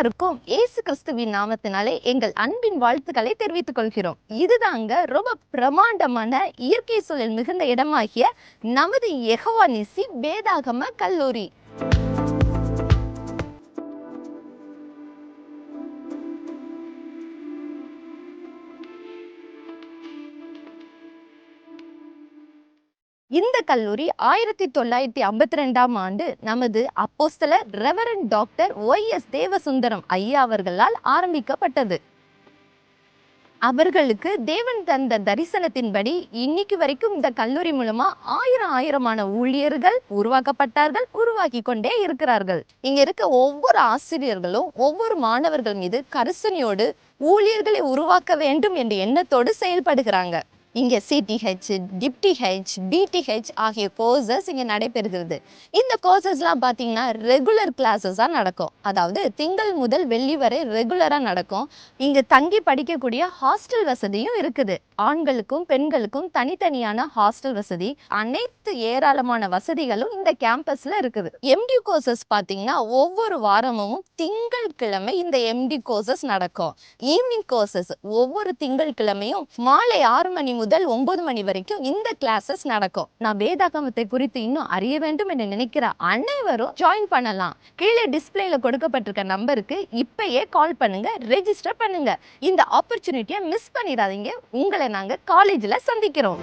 எல்லாருக்கும் இயேசு கிறிஸ்துவின் நாமத்தினாலே எங்கள் அன்பின் வாழ்த்துக்களை தெரிவித்துக் கொள்கிறோம். இதுதாங்க ரொம்ப பிரமாண்டமான இயற்கை சூழல் மிகுந்த இடமாகிய நமது எகவானிசி வேதாகம கல்லூரி. இந்த கல்லூரி ஆயிரத்தி தொள்ளாயிரத்தி ஐம்பத்தி ரெண்டாம் ஆண்டு நமது அப்போஸ்தலர் reverend doctor Y S Devasundaram ஐயா அவர்களால் ஆரம்பிக்கப்பட்டது. அவர்களுக்கு தேவன் தந்த தரிசனத்தின்படி இன்னைக்கு வரைக்கும் இந்த கல்லூரி மூலமா ஆயிரம் ஆயிரமான ஊழியர்கள் உருவாக்கப்பட்டார்கள் உருவாக்கி கொண்டே இருக்கிறார்கள். இங்க இருக்க ஒவ்வொரு ஆசிரியர்களும் ஒவ்வொரு மாணவர்கள் மீது கரிசனையோடு ஊழியர்களை உருவாக்க வேண்டும் என்ற எண்ணத்தோடு செயல்படுகிறாங்க. இங்கே சிடிஹெச் டிப்டிஹெச் பிடிஹெச் ஆகிய கோர்சஸ் இங்கே நடைபெறுகிறது. இந்த கோர்சஸ்லாம் பார்த்தீங்கன்னா ரெகுலர் கிளாஸஸாக நடக்கும். அதாவது திங்கள் முதல் வெள்ளி வரை ரெகுலராக நடக்கும். இங்கே தங்கி படிக்கக்கூடிய ஹாஸ்டல் வசதியும் இருக்குது. ஆண்களுக்கும் பெண்களுக்கும் தனித்தனியான ஹாஸ்டல் வசதி. அனைத்து ஏராளமான வசதிகளும் இந்த கேம்பஸில் இருக்குது. எம்டி கோர்சஸ் பார்த்தீங்கன்னா ஒவ்வொரு வாரமும் திங்கள் கிழமை இந்த எம்டி கோர்சஸ் நடக்கும். ஈவினிங் கோர்சஸ் ஒவ்வொரு திங்கள் கிழமையும் மாலை ஆறு மணி முதல் ஒன்பது மணி வரைக்கும் இந்த கிளாஸஸ் நடக்கும். நான் வேதாகமத்தை குறித்து இன்னும் அறிய வேண்டும் என்று நினைக்கிற அனைவரும் ஜாயின் பண்ணலாம். கீழே டிஸ்பிளேல கொடுக்கப்பட்டிருக்க நம்பருக்கு இப்பயே கால் பண்ணுங்க ரெஜிஸ்டர் பண்ணுங்க. இந்த ஆப்பர்ச்சுனிட்டியை மிஸ் பண்ணிடாதீங்க. உங்களை நாங்க காலேஜ்ல சந்திக்கிறோம்.